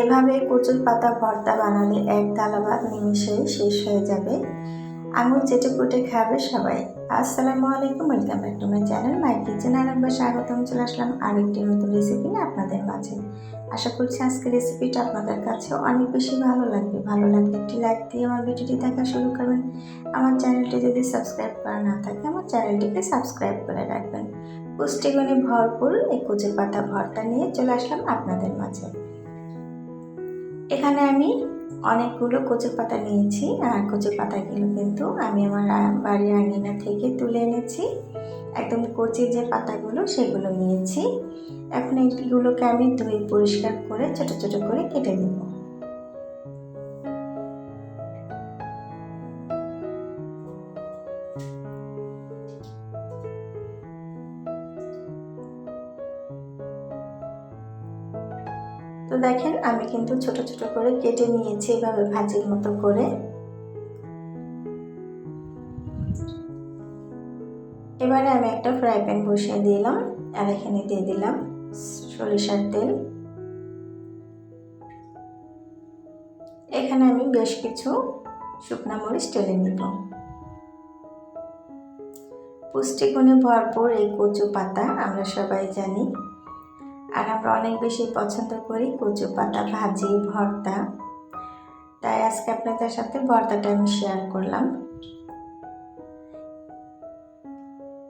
এভাবে কচুর পাতা ভর্তা বানালে এক থালা ভাত নিমিশেই শেষ হয়ে যাবে। আঙুল চেটে পুটে খাবে সবাই। আসসালামু আলাইকুম, welcome back to my channel. My kitchen আর একবার স্বাগতম চলে আসলাম আরেকটি নতুন রেসিপি নিয়ে আপনাদের মাঝে। আশা করছি আজকের রেসিপিটা আপনাদের কাছে অনেক বেশি ভালো লাগবে। ভালো লাগলে একটি লাইক দিয়ে আমার ভিডিওটি দেখা শুরু করবেন। আমার চ্যানেলটি যদি সাবস্ক্রাইব করা না থাকে, আমার চ্যানেলটিকে সাবস্ক্রাইব করে রাখবেন। পুষ্টিগুণে ভরপুর এই কচুর পাতা ভর্তা নিয়ে চলে আসলাম আপনাদের মাঝে। এখানে আমি অনেকগুলো কচু পাতা নিয়েছি, আর কচু পাতাগুলো কিন্তু আমি আমার বাড়ির আঙিনা থেকে তুলে এনেছি। একদম কচি যে পাতাগুলো, সেগুলো নিয়েছি। এখন এইগুলোকে আমি ধুয়ে পরিষ্কার করে ছোট ছোট করে কেটে নেব। তো দেখেন, আমি কিন্তু ছোট ছোট করে কেটে নিয়েছি এভাবে ভাজির মতো করে। এবারে আমি একটা ফ্রাই প্যান বসিয়ে দিলাম আর এখানে দিয়ে দিলাম সরিষার তেল। এখানে আমি বেশ কিছু শুকনা মরিচ টেলে নিব। পুষ্টিগুণে ভরপুর এই কচু পাতা আমরা সবাই জানি। আর আমরা অনেক বেশি পছন্দ করি কচু পাতা, ভাজি, ভর্তা। তাই আজকে আপনাদের সাথে ভর্তাটা আমি শেয়ার করলাম।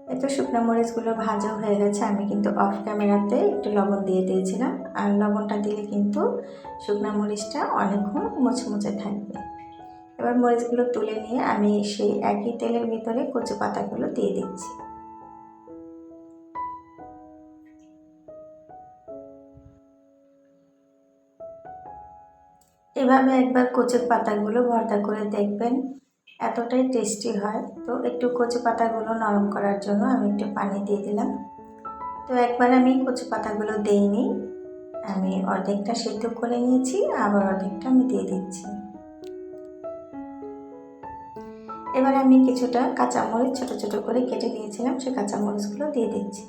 এত শুকনো মরিচগুলো ভাজা হয়ে গেছে, আমি কিন্তু অফ ক্যামেরাতে একটু লবণ দিয়ে দিয়েছিলাম। আর লবণটা দিলে কিন্তু শুকনো মরিচটা অনেকক্ষণ মুচমুচে থাকবে। এবার মরিচগুলো তুলে নিয়ে আমি সেই একই তেলের ভিতরে কচু পাতাগুলো দিয়ে দিচ্ছি। এভাবে একবার কচুর পাতাগুলো ভর্তা করে দেখবেন, এতটাই টেস্টি হয়। তো একটু কচু পাতাগুলো নরম করার জন্য আমি একটু পানি দিয়ে দিলাম। তো একবার আমি কচু পাতাগুলো দিইনি আমি অর্ধেকটা সেদ্ধ করে নিয়েছি, আবার অর্ধেকটা আমি দিয়ে দিচ্ছি। এবার আমি কিছুটা কাঁচামরিচ ছোট ছোট করে কেটে নিয়েছিলাম, সে কাঁচামরিচগুলো দিয়ে দিচ্ছি।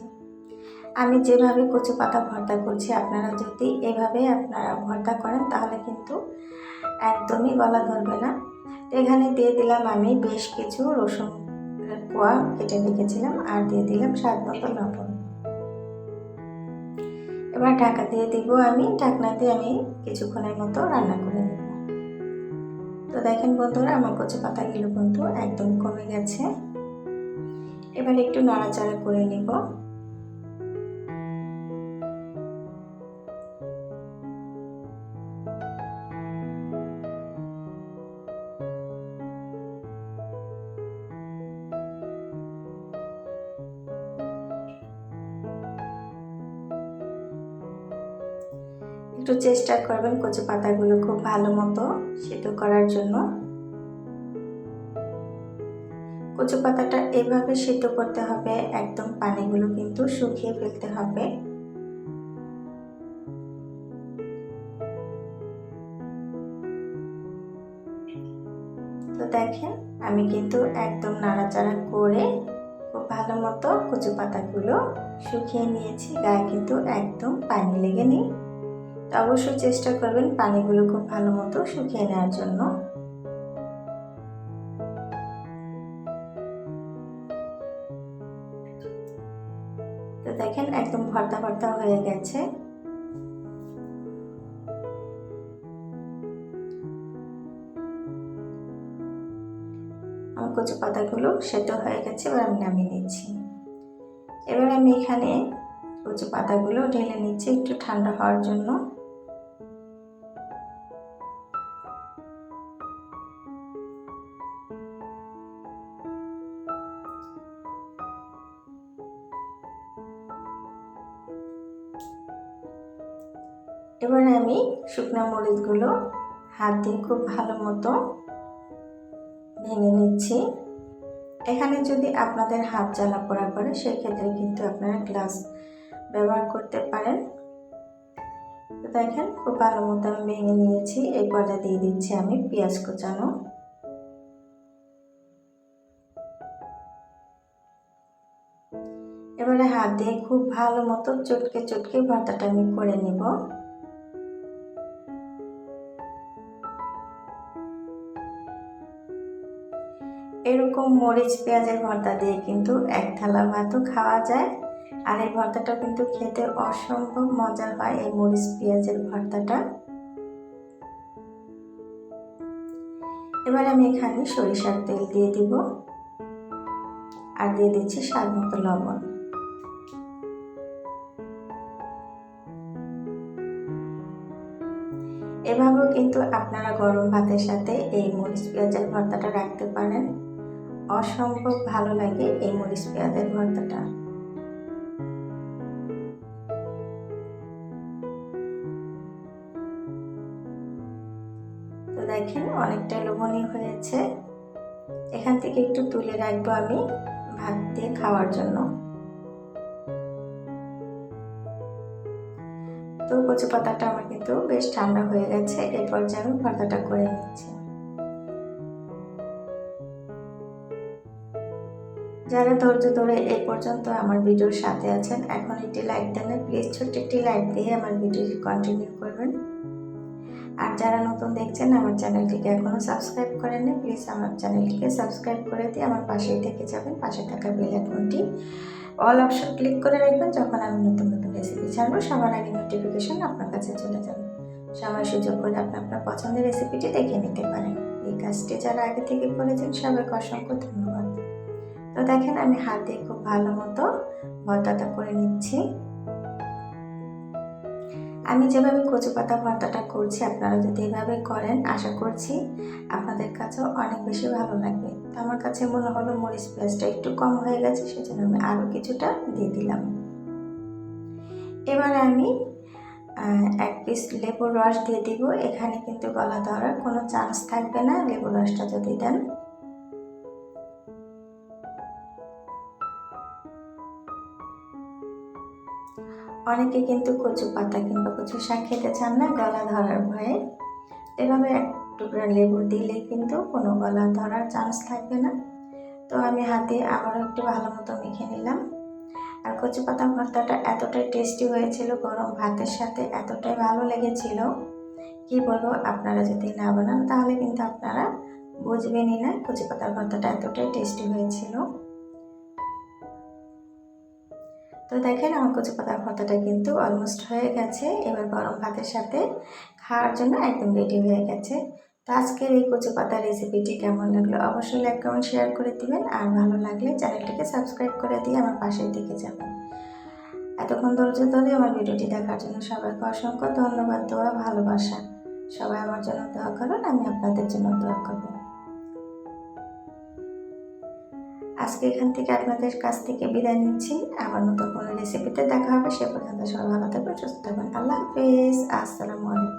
আমি যেভাবে কচু পাতা ভর্তা করছি, আপনারা যদি এভাবে আপনারা ভর্তা করেন, তাহলে কিন্তু একদমই গলা ধরবে না। এখানে দিয়ে দিলাম আমি বেশ কিছু রসুন কোয়া কেটে রেখেছিলাম আর দিয়ে দিলাম স্বাদ মতো লবণ। এবার ঢাকা দিয়ে দিব আমি ঢাকনা দিয়ে আমি কিছুক্ষণের মতো রান্না করে নেব। তো দেখেন বন্ধুরা, আমার কচু পাতাগুলো কিন্তু একদম কমে গেছে। এবার একটু নাড়াচাড়া করে নিব। একটু চেষ্টা করবেন কচু পাতাগুলো খুব ভালো মতো সেদ্ধ করার জন্য। কচু পাতাটা এভাবে সেদ্ধ করতে হবে, একদম পানিগুলো কিন্তু শুকিয়ে ফেলতে হবে। তো দেখেন, আমি কিন্তু একদম নাড়াচাড়া করে খুব ভালো মতো কচু পাতাগুলো শুকিয়ে নিয়েছি, গায়ে কিন্তু একদম পানি লেগে নেই। অবশ্যই চেষ্টা করবেন পানিগুলো খুব ভালো মতো শুকিয়ে নেওয়ার জন্য। তো দেখেন একদম ভর্তা ভর্তা হয়ে গেছে। আমার কচু পাতাগুলো সেদ্ধ হয়ে গেছে, এবার আমি নামিয়ে নিচ্ছি। এবার আমি এখানে কচু পাতাগুলো ঢেলে নিচ্ছি একটু ঠান্ডা হওয়ার জন্য। এবারে আমি শুকনো মরিচগুলো হাত দিয়ে খুব ভালো মতো ভেঙে নিচ্ছি। এখানে যদি আপনাদের হাত জ্বালা পোড়া করে, সেক্ষেত্রে কিন্তু আপনারা গ্লাস ব্যবহার করতে পারেন। তো দেখেন, খুব ভালো মতো আমি ভেঙে নিয়েছি। এই পর্যায়ে দিয়ে দিচ্ছি আমি পেঁয়াজ কুচানো। এবারে হাত দিয়ে খুব ভালো মতো চটকে চটকে ভর্তাটা আমি করে নিব। এরকম মরিচ, পেঁয়াজের ভর্তা দিয়ে কিন্তু এক থালা ভাতও খাওয়া যায়। আর এই ভর্তাটা কিন্তু খেতে অসম্ভব মজার হয় এই মরিচ, পেঁয়াজের ভর্তাটা। এবার আমি এখানে সরিষার তেল দিয়ে দিব। আর দিয়ে দিচ্ছি স্বাদ মতো লবণ। এভাবেও কিন্তু আপনারা গরম ভাতের সাথে এই মরিচ, পেঁয়াজের ভর্তাটা রাখতে পারেন। অসম্ভব ভালো লাগে এই মরিচ পেঁয়াজের ভর্তাটা। তো দেখেন অনেকটা লোভনীয় হয়েছে। এখান থেকে একটু তুলে রাখব আমি ভাত দিয়ে খাওয়ার জন্য। তো কচু পাতাটা আমার কিন্তু বেশ ঠান্ডা হয়ে গেছে, এরপর যে আমি ভর্তাটা করে নিচ্ছি। যারা ধৈর্য ধরে এই পর্যন্ত আমার ভিডিওর সাথে আছেন। এখন একটি লাইক দেন প্লিজ ছোট্ট একটি লাইক দিয়ে আমার ভিডিওটি কন্টিনিউ করবেন। আর যারা নতুন দেখছেন, আমার চ্যানেলটিকে এখনও সাবস্ক্রাইব করেননি প্লিজ আমার চ্যানেলটিকে সাবস্ক্রাইব করে দিয়ে আমার পাশেই থেকে যাবেন, পাশে থাকা বেল আইকনটি অল অপশন ক্লিক করে রাখবেন, যখন আমি নতুন নতুন রেসিপি ছাড়বো, সবার আগে নোটিফিকেশন আপনার কাছে চলে যাবে। সময় সুযোগ করে আপনি আপনার পছন্দের রেসিপিটি দেখে নিতে পারেন। এই কাজটি যারা আগে থেকে করেছেন, সবাইকে অসংখ্য ধন্যবাদ। তো দেখেন আমি হাত দিয়ে খুব ভালো মতো ভর্তাটা করে নিচ্ছি। আমি যেভাবে কচু পাতা ভর্তাটা করছি, আপনারা যদি এভাবে করেন, আশা করছি আপনাদের কাছেও অনেক বেশি ভালো লাগবে। তো আমার কাছে মনে হলো মরিচ পেঁয়াজটা একটু কম হয়ে গেছে, সেজন্য আমি আরও কিছুটা দিয়ে দিলাম। এবারে আমি এক পিস লেবুর রস দিয়ে দিব। এখানে কিন্তু গলা ধরার কোনো চান্স থাকবে না। লেবুর রসটা যদি দেন অনেকে কিন্তু কচু পাতা কিংবা কচু শাক খেতে চান না গলা ধরার ভয়ে। এভাবে এক টুকরা লেবু দিলে কিন্তু কোনো গলা ধরার চান্স থাকবে না। তো আমি হাতে আবারও একটু ভালো মতো মেখে নিলাম। আর কচু পাতা ভর্তাটা এতটাই টেস্টি হয়েছিল, গরম ভাতের সাথে এতটাই ভালো লেগেছিল। কি বলব, আপনারা যদি না বানান তাহলে কিন্তু আপনারা বুঝবেনই না কচু পাতার ভর্তাটা এতটাই টেস্টি হয়েছিল। তো দেখেন আমার কচু পাতার ভর্তাটা কিন্তু অলমোস্ট হয়ে গেছে। এবার গরম ভাতের সাথে খাওয়ার জন্য একদম রেডি হয়ে গেছে। তো আজকের এই কচু পাতার রেসিপিটি কেমন লাগল অবশ্যই লাইক কমেন্ট শেয়ার করে দিবেন। আর ভালো লাগলে চ্যানেলটিকে সাবস্ক্রাইব করে দিয়ে আমার পাশেই থেকে যাবেন। এতক্ষণ ধৈর্য ধরে আমার ভিডিওটি দেখার জন্য সবাইকে অসংখ্য ধন্যবাদ, দোয়া, ভালোবাসা। সবাই আমার জন্য দোয়া করুন, আমি আপনাদের জন্য দোয়া করব। আজকে এখান থেকে আপনাদের কাছ থেকে বিদায় নিচ্ছি। আবার নতুন কোনো রেসিপিতে দেখা হবে। সে পর্যন্ত সবাই ভালো থাকবেন, সুস্থ থাকবেন। আল্লাহ হাফিজ। আসসালামু আলাইকুম।